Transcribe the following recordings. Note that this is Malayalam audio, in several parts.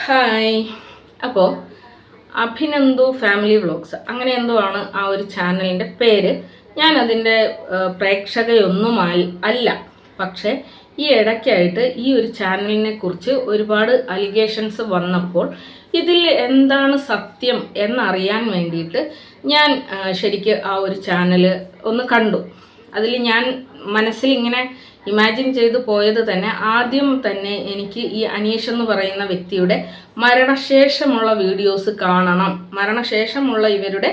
ഹായ്. അപ്പോൾ അഭിനന്ദു ഫാമിലി വ്ളോഗ്സ് അങ്ങനെ എന്തോ ആണ് ആ ഒരു ചാനലിന്റെ പേര്. ഞാൻ അതിന്റെ പ്രേക്ഷകയൊന്നും അല്ല. പക്ഷേ ഈ ഇടയ്ക്കായിട്ട് ഈ ഒരു ചാനലിനെ കുറിച്ച് ഒരുപാട് അലിഗേഷൻസ് വന്നപ്പോൾ ഇതിൽ എന്താണ് സത്യം എന്നറിയാൻ വേണ്ടിയിട്ട് ഞാൻ ശരിക്ക് ആ ഒരു ചാനൽ ഒന്ന് കണ്ടു. അതിൽ ഞാൻ മനസ്സിൽ ഇങ്ങനെ ഇമാജിൻ ചെയ്തു പോയത് തന്നെ ആദ്യം തന്നെ എനിക്ക് ഈ അനീഷ് എന്ന് പറയുന്ന വ്യക്തിയുടെ മരണശേഷമുള്ള വീഡിയോസ് കാണണം. മരണശേഷമുള്ള ഇവരുടെ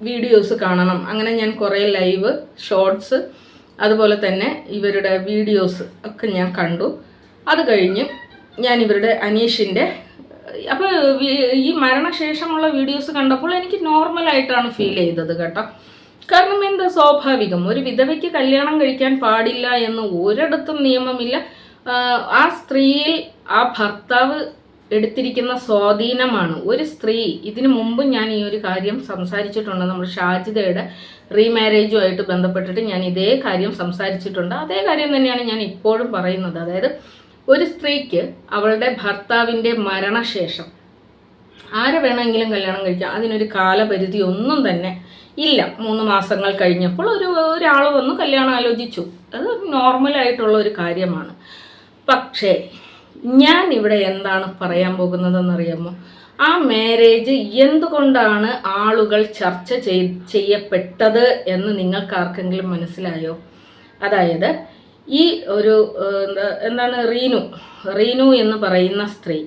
വീഡിയോസ് കാണണം. അങ്ങനെ ഞാൻ കുറേ ലൈവ് ഷോർട്സ് അതുപോലെ തന്നെ ഇവരുടെ വീഡിയോസ് ഒക്കെ ഞാൻ കണ്ടു. അത് കഴിഞ്ഞ് ഞാൻ ഇവരുടെ അനീഷിന്റെ അപ്പോൾ ഈ മരണശേഷമുള്ള വീഡിയോസ് കണ്ടപ്പോൾ എനിക്ക് നോർമലായിട്ടാണ് ഫീൽ ചെയ്തത് കേട്ടോ. കാരണം എന്താ? സ്വാഭാവികം. ഒരു വിധവയ്ക്ക് കല്യാണം കഴിക്കാൻ പാടില്ല എന്ന് ഒരിടത്തും നിയമമില്ല. ആ സ്ത്രീയിൽ ആ ഭർത്താവ് എടുത്തിരിക്കുന്ന സ്വാധീനമാണ്. ഒരു സ്ത്രീ ഇതിനു മുമ്പ് ഞാൻ ഈ ഒരു കാര്യം സംസാരിച്ചിട്ടുണ്ട്. നമ്മൾ ഷാജിദയുടെ റീമാരേജുമായിട്ട് ബന്ധപ്പെട്ടിട്ട് ഞാൻ ഇതേ കാര്യം സംസാരിച്ചിട്ടുണ്ട്. അതേ കാര്യം തന്നെയാണ് ഞാൻ ഇപ്പോഴും പറയുന്നത്. അതായത് ഒരു സ്ത്രീക്ക് അവളുടെ ഭർത്താവിന്റെ മരണശേഷം ആരെ വേണമെങ്കിലും കല്യാണം കഴിക്കാം. അതിനൊരു കാലപരിധി ഒന്നും തന്നെ ഇല്ല മൂന്ന് മാസങ്ങൾ കഴിഞ്ഞപ്പോൾ ഒരു ഒരാൾ വന്ന് കല്യാണം ആലോചിച്ചു. അത് നോർമലായിട്ടുള്ള ഒരു കാര്യമാണ്. പക്ഷേ ഞാൻ ഇവിടെ എന്താണ് പറയാൻ പോകുന്നതെന്നറിയാമോ? ആ മാരേജ് എന്തുകൊണ്ടാണ് ആളുകൾ ചർച്ച ചെയ് ചെയ്യപ്പെട്ടത് എന്ന് നിങ്ങൾക്ക് ആർക്കെങ്കിലും മനസ്സിലായോ? അതായത് ഈ ഒരു എന്താ- എന്താണ് റീനു റീനു എന്ന് പറയുന്ന സ്ത്രീ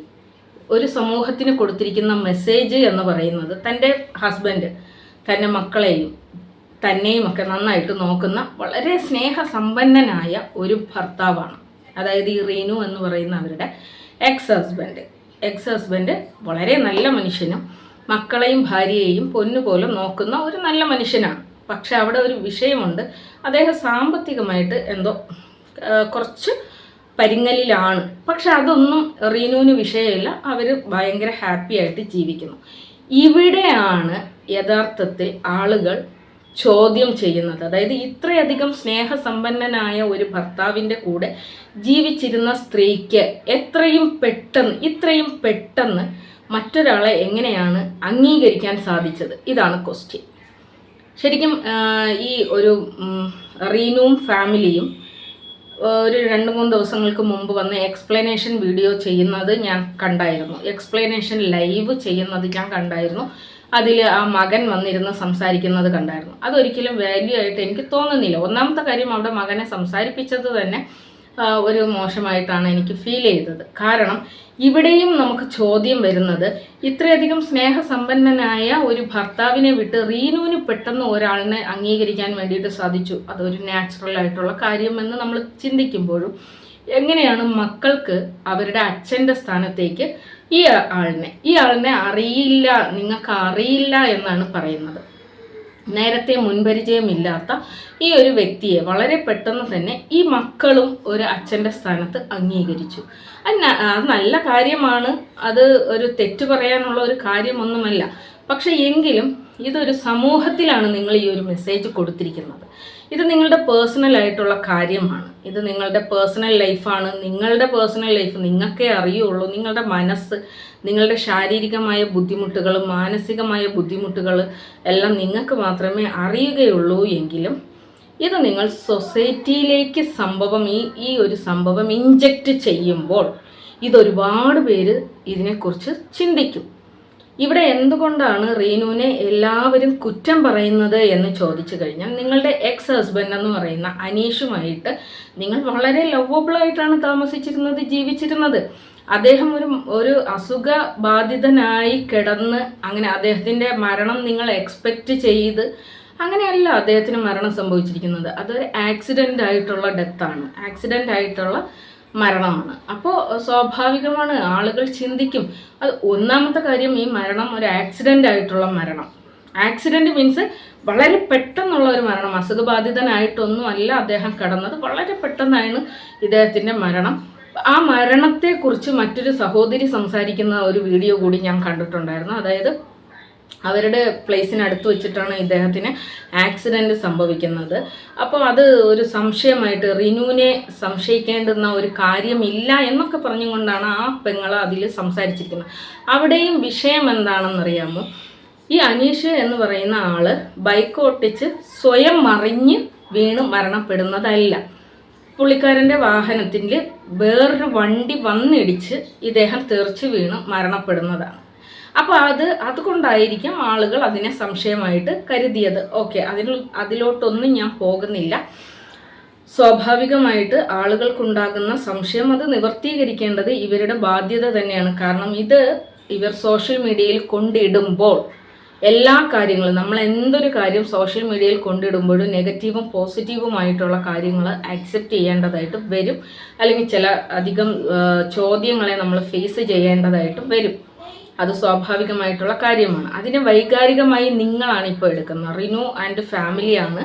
ഒരു സമൂഹത്തിന് കൊടുത്തിരിക്കുന്ന മെസ്സേജ് എന്ന് പറയുന്നത് തന്റെ ഹസ്ബൻഡ് തന്റെ മക്കളെയും തന്നെയും ഒക്കെ നന്നായിട്ട് നോക്കുന്ന വളരെ സ്നേഹസമ്പന്നനായ ഒരു ഭർത്താവാണ്. അതായത് ഈ റീനു എന്ന് പറയുന്ന അവരുടെ എക്സ് ഹസ്ബൻഡ് എക്സ് ഹസ്ബൻഡ് വളരെ നല്ല മനുഷ്യനും മക്കളെയും ഭാര്യയെയും പൊന്നുപോലെ നോക്കുന്ന ഒരു നല്ല മനുഷ്യനാണ്. പക്ഷെ അവിടെ ഒരു വിഷയമുണ്ട്. അദ്ദേഹം സാമ്പത്തികമായിട്ട് എന്തോ കുറച്ച് പരിങ്ങലിലാണ്. പക്ഷെ അതൊന്നും റീനുവിന് വിഷയമില്ല. അവർ ഭയങ്കര ഹാപ്പി ആയിട്ട് ജീവിക്കുന്നു. ഇവിടെയാണ് യഥാർത്ഥത്തിൽ ആളുകൾ ചോദ്യം ചെയ്യുന്നത്. അതായത് ഇത്രയധികം സ്നേഹസമ്പന്നനായ ഒരു ഭർത്താവിന്റെ കൂടെ ജീവിച്ചിരുന്ന സ്ത്രീക്ക് എത്രയും പെട്ടെന്ന് ഇത്രയും പെട്ടെന്ന് മറ്റൊരാളെ എങ്ങനെയാണ് അംഗീകരിക്കാൻ സാധിച്ചത്? ഇതാണ് ക്വസ്റ്റ്യൻ ശരിക്കും ഈ ഒരു റീനൂം ഫാമിലിയും ഒരു രണ്ട് മൂന്ന് ദിവസങ്ങൾക്ക് മുമ്പ് വന്ന് എക്സ്പ്ലനേഷൻ വീഡിയോ ചെയ്യുന്നത് ഞാൻ കണ്ടായിരുന്നു. എക്സ്പ്ലനേഷൻ ലൈവ് ചെയ്യുന്നത് ഞാൻ കണ്ടായിരുന്നു. അതിൽ ആ മകൻ വന്നിരുന്ന് സംസാരിക്കുന്നത് കണ്ടായിരുന്നു. അതൊരിക്കലും വാല്യൂ ആയിട്ട് എനിക്ക് തോന്നുന്നില്ല. ഒന്നാമത്തെ കാര്യം അവിടെ മകനെ സംസാരിപ്പിച്ചത് തന്നെ ഒരു മോശമായിട്ടാണ് എനിക്ക് ഫീൽ ചെയ്തത്. കാരണം ഇവിടെയും നമുക്ക് ചോദ്യം വരുന്നത് ഇത്രയധികം സ്നേഹസമ്പന്നനായ ഒരു ഭർത്താവിനെ വിട്ട് റീനുവിന് പെട്ടെന്ന് ഒരാളിനെ അംഗീകരിക്കാൻ വേണ്ടിയിട്ട് സാധിച്ചു. അതൊരു നാച്ചുറൽ ആയിട്ടുള്ള കാര്യമെന്ന് നമ്മൾ ചിന്തിക്കുമ്പോഴും എങ്ങനെയാണ് മക്കൾക്ക് അവരുടെ അച്ഛന്റെ സ്ഥാനത്തേക്ക് ഈ ആളിനെ ഈ ആളിനെ അറിയില്ല നിങ്ങൾക്ക് അറിയില്ല എന്നാണ് പറയുന്നത്. നേരത്തെ മുൻപരിചയമില്ലാത്ത ഈ ഒരു വ്യക്തിയെ വളരെ പെട്ടെന്ന് തന്നെ ഈ മക്കളും ഒരു അച്ഛന്റെ സ്ഥാനത്ത് അംഗീകരിച്ചു. അത് അത് നല്ല കാര്യമാണ്. അത് ഒരു തെറ്റു പറയാനുള്ള ഒരു കാര്യമൊന്നുമല്ല. പക്ഷെ എങ്കിലും ഇതൊരു സമൂഹത്തിലാണ് നിങ്ങൾ ഈ ഒരു മെസ്സേജ് കൊടുത്തിരിക്കുന്നത്. ഇത് നിങ്ങളുടെ പേഴ്സണൽ ആയിട്ടുള്ള കാര്യമാണ്. ഇത് നിങ്ങളുടെ പേഴ്സണൽ ലൈഫാണ് നിങ്ങളുടെ പേഴ്സണൽ ലൈഫ് നിങ്ങൾക്കേ അറിയുള്ളൂ. നിങ്ങളുടെ മനസ്സ് നിങ്ങളുടെ ശാരീരികമായ ബുദ്ധിമുട്ടുകൾ മാനസികമായ ബുദ്ധിമുട്ടുകൾ എല്ലാം നിങ്ങൾക്ക് മാത്രമേ അറിയുകയുള്ളൂ എങ്കിലും ഇത് നിങ്ങൾ സൊസൈറ്റിയിലേക്ക് സംഭവം ഈ ഈ ഒരു സംഭവം ഇഞ്ചക്റ്റ് ചെയ്യുമ്പോൾ ഇതൊരുപാട് പേര് ഇതിനെക്കുറിച്ച് ചിന്തിക്കും. ഇവിടെ എന്തുകൊണ്ടാണ് റീനുവിനെ എല്ലാവരും കുറ്റം പറയുന്നത് എന്ന് ചോദിച്ചു കഴിഞ്ഞാൽ നിങ്ങളുടെ എക്സ് ഹസ്ബൻഡ് എന്ന് പറയുന്ന അനീഷുമായിട്ട് നിങ്ങൾ വളരെ ലവബിളായിട്ടാണ് താമസിച്ചിരുന്നത് ജീവിച്ചിരുന്നത്. അദ്ദേഹം ഒരു ഒരു അസുഖ ബാധിതനായി കിടന്ന് അങ്ങനെ അദ്ദേഹത്തിന്റെ മരണം നിങ്ങൾ എക്സ്പെക്റ്റ് ചെയ്ത് അങ്ങനെയല്ല അദ്ദേഹത്തിന് മരണം സംഭവിച്ചിരിക്കുന്നത്. അതൊരു ആക്സിഡന്റ് ആയിട്ടുള്ള ഡെത്താണ് ആക്സിഡന്റ് ആയിട്ടുള്ള മരണമാണ്. അപ്പോൾ സ്വാഭാവികമാണ് ആളുകൾ ചിന്തിക്കും അത് ഒന്നാമത്തെ കാര്യം ഈ മരണം ഒരു ആക്സിഡന്റ് ആയിട്ടുള്ള മരണം. ആക്സിഡന്റ് മീൻസ് വളരെ പെട്ടെന്നുള്ള ഒരു മരണം. അസുഖബാധിതനായിട്ടൊന്നും അല്ല അദ്ദേഹം കടന്നത്. വളരെ പെട്ടെന്നാണ് ഇദ്ദേഹത്തിന്റെ മരണം. ആ മരണത്തെക്കുറിച്ച് മറ്റൊരു സഹോദരി സംസാരിക്കുന്ന ഒരു വീഡിയോ കൂടി ഞാൻ കണ്ടിട്ടുണ്ടായിരുന്നു. അതായത് അവരുടെ പ്ലേസിനടുത്ത് വെച്ചിട്ടാണ് ഇദ്ദേഹത്തിന് ആക്സിഡന്റ് സംഭവിക്കുന്നത്. അപ്പോൾ അത് ഒരു സംശയമായിട്ട് റിനുവിനെ സംശയിക്കേണ്ടുന്ന ഒരു കാര്യമില്ല എന്നൊക്കെ പറഞ്ഞുകൊണ്ടാണ് ആ പെങ്ങൾ അതിൽ സംസാരിച്ചിരിക്കുന്നത്. അവിടെയും വിഷയം എന്താണെന്നറിയാമോ? ഈ അനീഷ് എന്ന് പറയുന്ന ആൾ ബൈക്ക് ഓട്ടിച്ച് സ്വയം മറിഞ്ഞ് വീണ് മരണപ്പെടുന്നതല്ല. പുള്ളിക്കാരന്റെ വാഹനത്തിൽ വേറൊരു വണ്ടി വന്നിടിച്ച് ഇദ്ദേഹം തെറിച്ച് വീണ് മരണപ്പെടുന്നതാണ്. അപ്പോൾ അത് അതുകൊണ്ടായിരിക്കാം ആളുകൾ അതിനെ സംശയമായിട്ട് കരുതിയത്. ഓക്കെ അതിൽ അതിലോട്ടൊന്നും ഞാൻ പോകുന്നില്ല. സ്വാഭാവികമായിട്ട് ആളുകൾക്കുണ്ടാകുന്ന സംശയം അത് നിവർത്തീകരിക്കേണ്ടത് ഇവരുടെ ബാധ്യത തന്നെയാണ്. കാരണം ഇത് ഇവർ സോഷ്യൽ മീഡിയയിൽ കൊണ്ടിടുമ്പോൾ എല്ലാ കാര്യങ്ങളും നമ്മൾ എന്തൊരു കാര്യം സോഷ്യൽ മീഡിയയിൽ കൊണ്ടിടുമ്പോഴും നെഗറ്റീവും പോസിറ്റീവുമായിട്ടുള്ള കാര്യങ്ങൾ ആക്സെപ്റ്റ് ചെയ്യേണ്ടതായിട്ട് വരും. അല്ലെങ്കിൽ ചില അധികം ചോദ്യങ്ങളെ നമ്മൾ ഫേസ് ചെയ്യേണ്ടതായിട്ടും വരും. അത് സ്വാഭാവികമായിട്ടുള്ള കാര്യമാണ്. അതിനെ വൈകാരികമായി നിങ്ങളാണ് ഇപ്പോൾ എടുക്കുന്നത്. റിനു ആൻഡ് ഫാമിലിയാണ്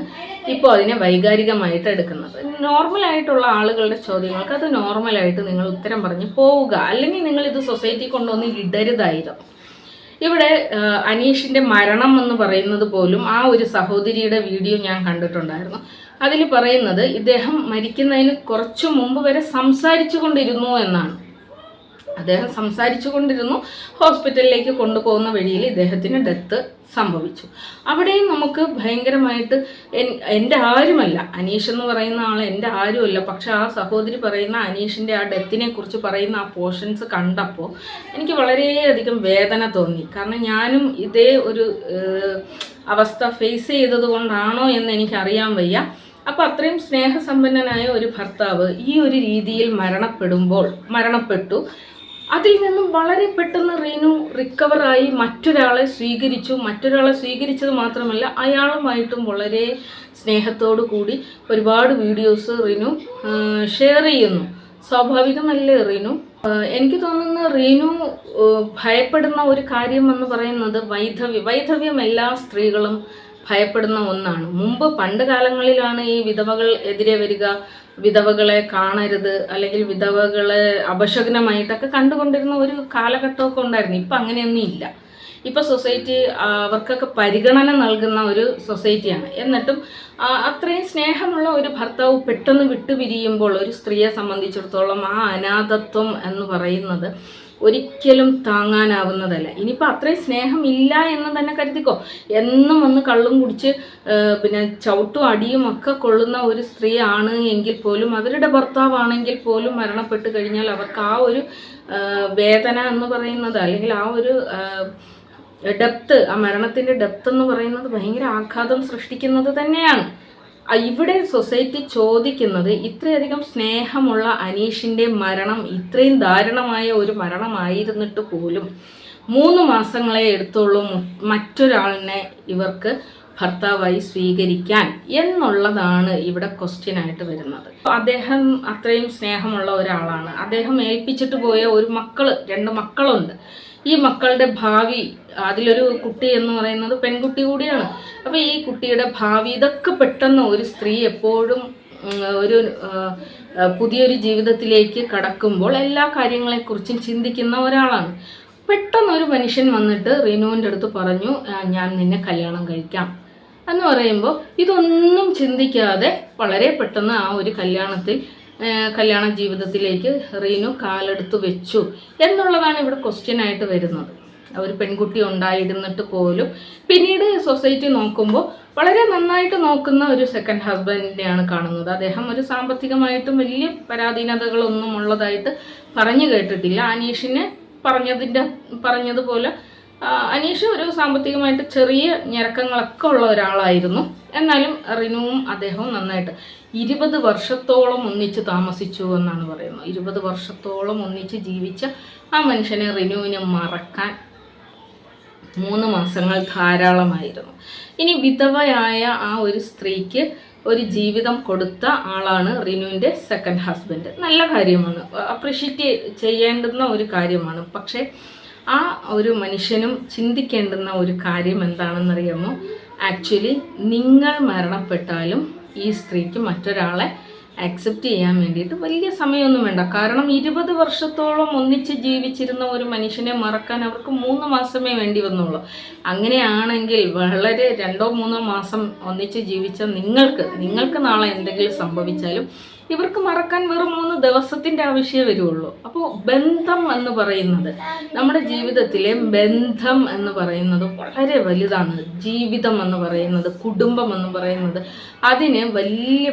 ഇപ്പോൾ അതിനെ വൈകാരികമായിട്ട് എടുക്കുന്നത്. നോർമലായിട്ടുള്ള ആളുകളുടെ ചോദ്യങ്ങൾക്ക് അത് നോർമലായിട്ട് നിങ്ങൾ ഉത്തരം പറഞ്ഞ് പോവുക. അല്ലെങ്കിൽ നിങ്ങൾ ഇത് സൊസൈറ്റി കൊണ്ടുവന്ന് ഇടരുതായിരുന്നു ഇവിടെ അനീഷിന്റെ മരണം എന്ന് പറയുന്നത് പോലും ആ ഒരു സഹോദരിയുടെ വീഡിയോ ഞാൻ കണ്ടിട്ടുണ്ടായിരുന്നു. അതിൽ പറയുന്നത് ഇദ്ദേഹം മരിക്കുന്നതിന് കുറച്ചു മുമ്പ് വരെ സംസാരിച്ചു കൊണ്ടിരുന്നു എന്നാണ്. അദ്ദേഹം സംസാരിച്ചു കൊണ്ടിരുന്നു ഹോസ്പിറ്റലിലേക്ക് കൊണ്ടുപോകുന്ന വഴിയിൽ ഇദ്ദേഹത്തിന് ഡെത്ത് സംഭവിച്ചു. അവിടെയും നമുക്ക് ഭയങ്കരമായിട്ട് എന്റെ ആരുമല്ല. അനീഷ് എന്ന് പറയുന്ന ആൾ എന്റെ ആരുമല്ല. പക്ഷെ ആ സഹോദരി പറയുന്ന അനീഷിന്റെ ആ ഡെത്തിനെ കുറിച്ച് പറയുന്ന ആ പോർഷൻസ് കണ്ടപ്പോൾ എനിക്ക് വളരെയധികം വേദന തോന്നി. കാരണം ഞാനും ഇതേ ഒരു അവസ്ഥ ഫേസ് ചെയ്തത് കൊണ്ടാണോ എന്ന് എനിക്കറിയാൻ വയ്യ. അപ്പോൾ അത്രയും സ്നേഹസമ്പന്നനായ ഒരു ഭർത്താവ് ഈ ഒരു രീതിയിൽ മരണപ്പെടുമ്പോൾ മരണപ്പെട്ടു. അതിൽ നിന്നും വളരെ പെട്ടെന്ന് റീനു റിക്കവറായി മറ്റൊരാളെ സ്വീകരിച്ചു. മറ്റൊരാളെ സ്വീകരിച്ചത് മാത്രമല്ല അയാളുമായിട്ടും വളരെ സ്നേഹത്തോടു കൂടി ഒരുപാട് വീഡിയോസ് റീനു ഷെയർ ചെയ്യുന്നു. സ്വാഭാവികമല്ലേ റീനു? എനിക്ക് തോന്നുന്ന റീനു ഭയപ്പെടുന്ന ഒരു കാര്യം എന്ന് പറയുന്നത് വൈധവ്യം. വൈധവ്യം എല്ലാ സ്ത്രീകളും ഭയപ്പെടുന്ന ഒന്നാണ്. മുമ്പ് പണ്ട് കാലങ്ങളിലാണ് ഈ വിധവകൾ എതിരെ വരിക വിധവകളെ കാണരുത് അല്ലെങ്കിൽ വിധവകളെ അപശകനമായിട്ടൊക്കെ കണ്ടുകൊണ്ടിരുന്ന ഒരു കാലഘട്ടമൊക്കെ ഉണ്ടായിരുന്നു. ഇപ്പം അങ്ങനെയൊന്നും ഇല്ല. ഇപ്പം സൊസൈറ്റി അവർക്കൊക്കെ പരിഗണന നൽകുന്ന ഒരു സൊസൈറ്റിയാണ്. എന്നിട്ടും അത്രയും സ്നേഹമുള്ള ഒരു ഭർത്താവ് പെട്ടെന്ന് വിട്ടുപിരിയുമ്പോൾ ഒരു സ്ത്രീയെ സംബന്ധിച്ചിടത്തോളം ആ അനാഥത്വം എന്ന് പറയുന്നത് ഒരിക്കലും താങ്ങാനാവുന്നതല്ല. ഇനിയിപ്പോൾ അത്രയും സ്നേഹം ഇല്ല എന്ന് തന്നെ കരുതിക്കോ? എന്നും ഒന്ന് കള്ളും കുടിച്ച് പിന്നെ ചവിട്ടും അടിയും ഒക്കെ കൊള്ളുന്ന ഒരു സ്ത്രീ ആണ് എങ്കിൽ പോലും അവരുടെ ഭർത്താവാണെങ്കിൽ പോലും മരണപ്പെട്ട് കഴിഞ്ഞാൽ അവർക്ക് ആ ഒരു വേദന എന്ന് പറയുന്നത് അല്ലെങ്കിൽ ആ ഒരു ഡെപ്ത് ആ മരണത്തിന്റെ ഡെപ്ത് എന്ന് പറയുന്നത് ഭയങ്കര ആഘാതം സൃഷ്ടിക്കുന്നത് തന്നെയാണ്. ഇവിടെ സൊസൈറ്റി ചോദിക്കുന്നത് ഇത്രയധികം സ്നേഹമുള്ള അനീഷിന്റെ മരണം ഇത്രയും ദാരുണമായ ഒരു മരണമായിരുന്നിട്ട് പോലും മൂന്ന് മാസങ്ങളെ എടുത്തുള്ളൂ മറ്റൊരാളിനെ ഇവർക്ക് ഭർത്താവായി സ്വീകരിക്കാൻ എന്നുള്ളതാണ് ഇവിടെ ക്വസ്റ്റ്യൻ ആയിട്ട് വരുന്നത്. അദ്ദേഹം അത്രയും സ്നേഹമുള്ള ഒരാളാണ്. അദ്ദേഹം ഏൽപ്പിച്ചിട്ട് പോയ ഒരു മക്കൾ രണ്ട് മക്കളുണ്ട്. ഈ മക്കളുടെ ഭാവി അതിലൊരു കുട്ടി എന്ന് പറയുന്നത് പെൺകുട്ടി കൂടിയാണ്. അപ്പോൾ ഈ കുട്ടിയുടെ ഭാവി ഇതൊക്കെ പെട്ടെന്ന് ഒരു സ്ത്രീ എപ്പോഴും ഒരു പുതിയൊരു ജീവിതത്തിലേക്ക് കടക്കുമ്പോൾ എല്ലാ കാര്യങ്ങളെക്കുറിച്ചും ചിന്തിക്കുന്ന ഒരാളാണ്. പെട്ടെന്ന് ഒരു മനുഷ്യൻ വന്നിട്ട് റിനുവിന്റെ അടുത്ത് പറഞ്ഞു ഞാൻ നിന്നെ കല്യാണം കഴിക്കാം. എന്ന് പറയുമ്പോൾ ഇതൊന്നും ചിന്തിക്കാതെ വളരെ പെട്ടെന്ന് ആ ഒരു കല്യാണത്തിൽ കല്യാണ ജീവിതത്തിലേക്ക് റീനു കാലെടുത്ത് വെച്ചു എന്നുള്ളതാണ് ഇവിടെ ക്വസ്റ്റ്യൻ ആയിട്ട് വരുന്നത്. ഒരു പെൺകുട്ടി ഉണ്ടായിരുന്നിട്ട് പോലും പിന്നീട് സൊസൈറ്റി നോക്കുമ്പോൾ വളരെ നന്നായിട്ട് നോക്കുന്ന ഒരു സെക്കൻഡ് ഹസ്ബൻഡിനെയാണ് കാണുന്നത്. അദ്ദേഹം ഒരു സാമ്പത്തികമായിട്ടും വലിയ പരാധീനതകളൊന്നും ഉള്ളതായിട്ട് പറഞ്ഞു കേട്ടിട്ടില്ല. അനീഷിനെ പറഞ്ഞതിന്റെ പറഞ്ഞതുപോലെ അനീഷ് ഒരു സാമ്പത്തികമായിട്ട് ചെറിയ ഞെരക്കങ്ങളൊക്കെ ഉള്ള ഒരാളായിരുന്നു. എന്നാലും റിനുവും അദ്ദേഹവും നന്നായിട്ട് ഇരുപത് വർഷത്തോളം ഒന്നിച്ച് താമസിച്ചു എന്നാണ് പറയുന്നത്. ഇരുപത് വർഷത്തോളം ഒന്നിച്ച് ജീവിച്ച ആ മനുഷ്യനെ റിനുവിനെ മറക്കാൻ മൂന്ന് മാസങ്ങൾ ധാരാളമായിരുന്നു. ഇനി വിധവയായ ആ ഒരു സ്ത്രീക്ക് ഒരു ജീവിതം കൊടുത്ത ആളാണ് റിനുവിന്റെ സെക്കൻഡ് ഹസ്ബൻഡ് നല്ല കാര്യമാണ്. അപ്രിഷ്യേറ്റ് ചെയ്യേണ്ടുന്ന ഒരു കാര്യമാണ്. പക്ഷേ ആ ഒരു മനുഷ്യനും ചിന്തിക്കേണ്ടുന്ന ഒരു കാര്യം എന്താണെന്നറിയാമോ? ആക്ച്വലി നിങ്ങൾ മരണപ്പെട്ടാലും ഈ സ്ത്രീക്ക് മറ്റൊരാളെ അക്സെപ്റ്റ് ചെയ്യാൻ വേണ്ടിയിട്ട് വലിയ സമയമൊന്നും വേണ്ട. കാരണം ഇരുപത് വർഷത്തോളം ഒന്നിച്ച് ജീവിച്ചിരുന്ന ഒരു മനുഷ്യനെ മറക്കാൻ അവർക്ക് മൂന്ന് മാസമേ വേണ്ടി വന്നുള്ളൂ. അങ്ങനെയാണെങ്കിൽ വളരെ രണ്ടോ മൂന്നോ മാസം ഒന്നിച്ച് ജീവിച്ച നിങ്ങൾക്ക് നിങ്ങൾക്ക് നാളെ എന്തെങ്കിലും സംഭവിച്ചാലും ഇവർക്ക് മറക്കാൻ വെറും മൂന്ന് ദിവസത്തിന്റെ ആവശ്യമേ വരുള്ളൂ. അപ്പോൾ ബന്ധം എന്ന് പറയുന്നത് നമ്മുടെ ജീവിതത്തിലെ ബന്ധം എന്ന് പറയുന്നത് വളരെ വലുതാണ്. ജീവിതം എന്ന് പറയുന്നത് കുടുംബം എന്ന് പറയുന്നത് അതിന് വലിയ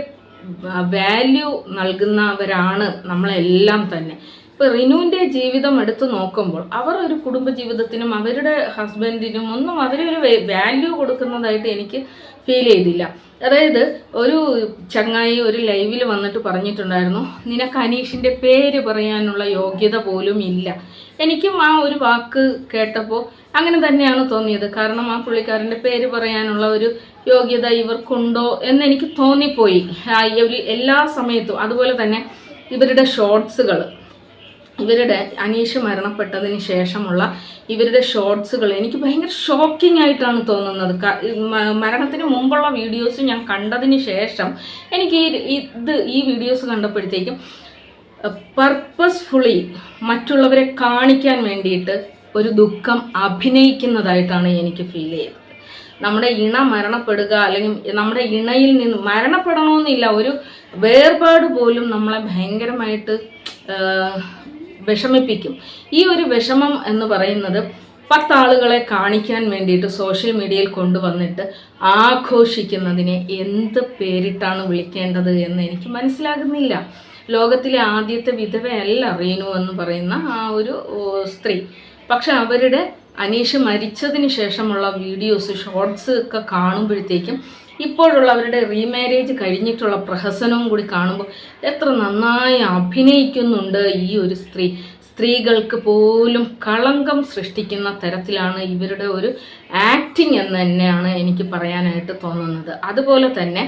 വാല്യൂ നൽകുന്നവരാണ് നമ്മളെല്ലാം തന്നെ. ഇപ്പോൾ റിനുവിന്റെ ജീവിതം എടുത്തു നോക്കുമ്പോൾ അവർ ഒരു കുടുംബ ജീവിതത്തിനും അവരുടെ ഹസ്ബൻഡിനും ഒന്നും അവരൊരു വാല്യൂ കൊടുക്കുന്നതായിട്ട് എനിക്ക് ഫീൽ ചെയ്തില്ല. അതായത് ഒരു ചങ്ങായി ഒരു ലൈവിൽ വന്നിട്ട് പറഞ്ഞിട്ടുണ്ടായിരുന്നു നിനക്ക് അനീഷിന്റെ പേര് പറയാനുള്ള യോഗ്യത പോലും ഇല്ല. എനിക്കും ആ ഒരു വാക്ക് കേട്ടപ്പോൾ അങ്ങനെ തന്നെയാണ് തോന്നിയത്. കാരണം ആ പുള്ളിക്കാരന്റെ പേര് പറയാനുള്ള ഒരു യോഗ്യത ഇവർക്കുണ്ടോ എന്ന് എനിക്ക് തോന്നിപ്പോയി. എല്ലാ സമയത്തും. അതുപോലെ തന്നെ ഇവരുടെ ഷോർട്സുകൾ ഇവരുടെ അനീഷ് മരണപ്പെട്ടതിന് ശേഷമുള്ള ഇവരുടെ ഷോർട്സുകൾ എനിക്ക് ഭയങ്കര ഷോക്കിംഗ് ആയിട്ടാണ് തോന്നുന്നത്. മരണത്തിന് മുമ്പുള്ള വീഡിയോസ് ഞാൻ കണ്ടതിന് ശേഷം എനിക്ക് ഇത് ഈ വീഡിയോസ് കണ്ടപ്പോഴത്തേക്കും പർപ്പസ്ഫുള്ളി മറ്റുള്ളവരെ കാണിക്കാൻ വേണ്ടിയിട്ട് ഒരു ദുഃഖം അഭിനയിക്കുന്നതായിട്ടാണ് എനിക്ക് ഫീൽ ചെയ്തത്. നമ്മുടെ ഇണ മരണപ്പെടുക അല്ലെങ്കിൽ നമ്മുടെ ഇണയിൽ നിന്ന് മരണപ്പെടണമെന്നില്ല ഒരു വേർപാട് പോലും നമ്മളെ ഭയങ്കരമായിട്ട് വിഷമിപ്പിക്കും. ഈ ഒരു വിഷമം എന്ന് പറയുന്നത് പത്താളുകളെ കാണിക്കാൻ വേണ്ടിയിട്ട് സോഷ്യൽ മീഡിയയിൽ കൊണ്ടുവന്നിട്ട് ആഘോഷിക്കുന്നതിനെ എന്ത് പേരിട്ടാണ് വിളിക്കേണ്ടത് എന്ന് എനിക്ക് മനസ്സിലാകുന്നില്ല. ലോകത്തിലെ ആദ്യത്തെ വിധവയല്ല റീനു എന്ന് പറയുന്ന ആ ഒരു സ്ത്രീ. പക്ഷെ അവരുടെ അനീഷ് മരിച്ചതിന് ശേഷമുള്ള വീഡിയോസ് ഷോർട്സ് ഒക്കെ കാണുമ്പോഴത്തേക്കും ഇപ്പോഴുള്ള അവരുടെ റീമാരേജ് കഴിഞ്ഞിട്ടുള്ള പ്രഹസനവും കൂടി കാണുമ്പോൾ എത്ര നന്നായി അഭിനയിക്കുന്നുണ്ട് ഈ ഒരു സ്ത്രീ. സ്ത്രീകൾക്ക് പോലും കളങ്കം സൃഷ്ടിക്കുന്ന തരത്തിലാണ് ഇവരുടെ ഒരു ആക്ടിങ് എന്ന് തന്നെയാണ് എനിക്ക് പറയാനായിട്ട് തോന്നുന്നത്. അതുപോലെ തന്നെ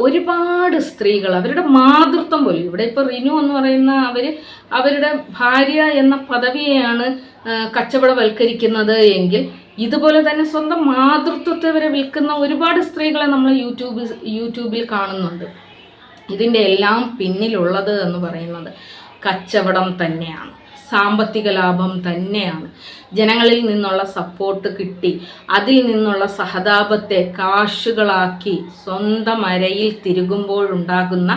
ഒരുപാട് സ്ത്രീകൾ അവരുടെ മാതൃത്വം പോലും ഇവിടെ ഇപ്പോൾ റിനു എന്ന് പറയുന്ന അവർ അവരുടെ ഭാര്യ എന്ന പദവിയെയാണ് കച്ചവടവൽക്കരിക്കുന്നത് എങ്കിൽ ഇതുപോലെ തന്നെ സ്വന്തം മാതൃത്വത്തെ വരെ വിൽക്കുന്ന ഒരുപാട് സ്ത്രീകളെ നമ്മൾ യൂട്യൂബിൽ യൂട്യൂബിൽ കാണുന്നുണ്ട്. ഇതിന്റെ എല്ലാം പിന്നിലുള്ളത് എന്ന് പറയുന്നത് കച്ചവടം തന്നെയാണ്. സാമ്പത്തിക ലാഭം തന്നെയാണ്. ജനങ്ങളിൽ നിന്നുള്ള സപ്പോർട്ട് കിട്ടി. അതിൽ നിന്നുള്ള സഹതാപത്തെ കാശുകളാക്കി സ്വന്തം അരയിൽ തിരുകുമ്പോഴുണ്ടാകുന്ന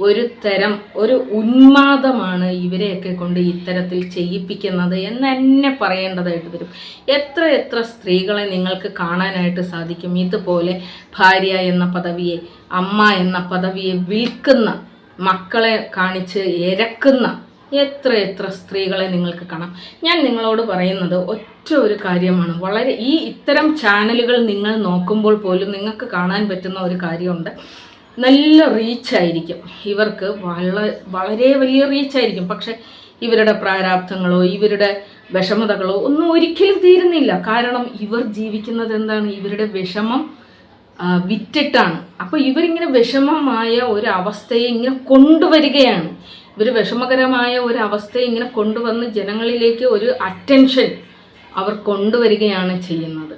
ഒരു തരം ഒരു ഉന്മാദമാണ് ഇവരെയൊക്കെ കൊണ്ട് ഇത്തരത്തിൽ ചെയ്യിപ്പിക്കുന്നത് എന്ന് തന്നെ പറയേണ്ടതായിട്ട് വരും. എത്ര എത്ര സ്ത്രീകളെ നിങ്ങൾക്ക് കാണാനായിട്ട് സാധിക്കും? ഇതുപോലെ ഭാര്യ എന്ന പദവിയെ അമ്മ എന്ന പദവിയെ വിൽക്കുന്ന മക്കളെ കാണിച്ച് ഇരക്കുന്ന എത്ര എത്ര സ്ത്രീകളെ നിങ്ങൾക്ക് കാണാം. ഞാൻ നിങ്ങളോട് പറയുന്നത് ഒറ്റ ഒരു കാര്യമാണ്. വളരെ ഈ ഇത്തരം ചാനലുകൾ നിങ്ങൾ നോക്കുമ്പോൾ പോലും നിങ്ങൾക്ക് കാണാൻ പറ്റുന്ന ഒരു കാര്യമുണ്ട്. നല്ല റീച്ചായിരിക്കും ഇവർക്ക് വളരെ വളരെ വലിയ റീച്ചായിരിക്കും പക്ഷെ ഇവരുടെ പ്രാരാബ്ധങ്ങളോ ഇവരുടെ വിഷമതകളോ ഒന്നും ഒരിക്കലും തീരുന്നില്ല. കാരണം ഇവർ ജീവിക്കുന്നത് എന്താണ്? ഇവരുടെ വിഷമം വിറ്റിട്ടാണ്. അപ്പോൾ ഇവരിങ്ങനെ വിഷമമായ ഒരു അവസ്ഥയെ ഇങ്ങനെ കൊണ്ടുവരികയാണ്. ഇവർ വിഷമകരമായ ഒരു അവസ്ഥയെ ഇങ്ങനെ കൊണ്ടുവന്ന് ജനങ്ങളിലേക്ക് ഒരു അറ്റൻഷൻ അവർ കൊണ്ടുവരികയാണ് ചെയ്യുന്നത്.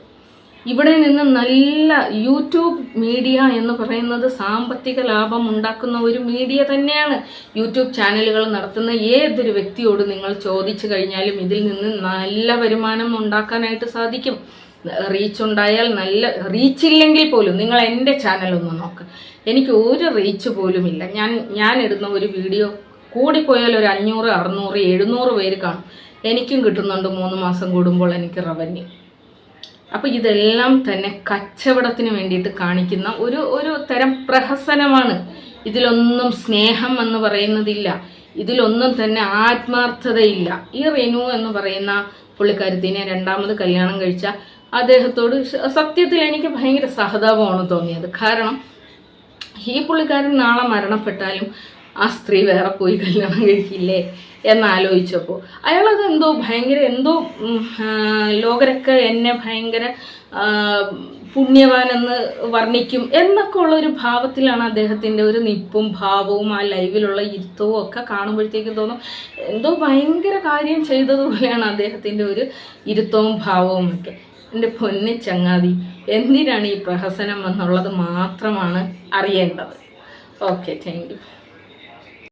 ഇവിടെ നിന്ന് നല്ല യൂട്യൂബ് മീഡിയ എന്ന് പറയുന്നത് സാമ്പത്തിക ലാഭം ഉണ്ടാക്കുന്ന ഒരു മീഡിയ തന്നെയാണ്. യൂട്യൂബ് ചാനലുകൾ നടത്തുന്ന ഏതൊരു വ്യക്തിയോട് നിങ്ങൾ ചോദിച്ചു കഴിഞ്ഞാലും ഇതിൽ നിന്ന് നല്ല വരുമാനം ഉണ്ടാക്കാനായിട്ട് സാധിക്കും. റീച്ച് ഉണ്ടായാൽ നല്ല റീച്ച് ഇല്ലെങ്കിൽ പോലും നിങ്ങൾ എന്റെ ചാനൽ നോക്ക്. എനിക്ക് ഒരു റീച്ച് പോലുമില്ല. ഞാൻ ഞാൻ ഇടുന്ന ഒരു വീഡിയോ കൂടിപ്പോയാൽ ഒരു അഞ്ഞൂറ് അറുന്നൂറ് എഴുന്നൂറ് പേര് കാണും. എനിക്കും കിട്ടുന്നുണ്ട് മൂന്ന് മാസം കൂടുമ്പോൾ എനിക്ക് റവന്യൂ അപ്പോൾ ഇതെല്ലാം തന്നെ കച്ചവടത്തിന് വേണ്ടിയിട്ട് കാണിക്കുന്ന ഒരു ഒരു തരം പ്രഹസനമാണ്. ഇതിലൊന്നും സ്നേഹം എന്ന് പറയുന്നതില്ല. ഇതിലൊന്നും തന്നെ ആത്മാർത്ഥതയില്ല. ഈ റെനു എന്ന് പറയുന്ന പുള്ളിക്കാരത്തിനെ രണ്ടാമത് കല്യാണം കഴിച്ച അദ്ദേഹത്തോട് സത്യത്തിൽ എനിക്ക് ഭയങ്കര സഹതാപമാണ് തോന്നിയത്. കാരണം ഈ പുള്ളിക്കാരൻ നാളെ മരണപ്പെട്ടാലും ആ സ്ത്രീ വേറെ പോയി കല്യാണം കഴിക്കില്ലേ എന്നാലോചിച്ചപ്പോൾ അയാളത് എന്തോ ഭയങ്കര എന്തോ ലോകരൊക്കെ എന്നെ ഭയങ്കര പുണ്യവാനെന്ന് വർണിക്കും എന്നൊക്കെ ഉള്ള ഒരു ഭാവത്തിലാണ് അദ്ദേഹത്തിന്റെ ഒരു നിപ്പും ഭാവവും ആ ലൈവിലുള്ള ഇരുത്തവും ഒക്കെ കാണുമ്പോഴത്തേക്കും തോന്നും എന്തോ ഭയങ്കര കാര്യം ചെയ്തതുപോലെയാണ് അദ്ദേഹത്തിന്റെ ഒരു ഇരുത്തവും ഭാവവും ഒക്കെ. എന്റെ പൊന്നി ചങ്ങാതി എന്തിനാണ് ഈ പ്രഹസനം എന്നുള്ളത് മാത്രമാണ് അറിയേണ്ടത്. Okay thank you.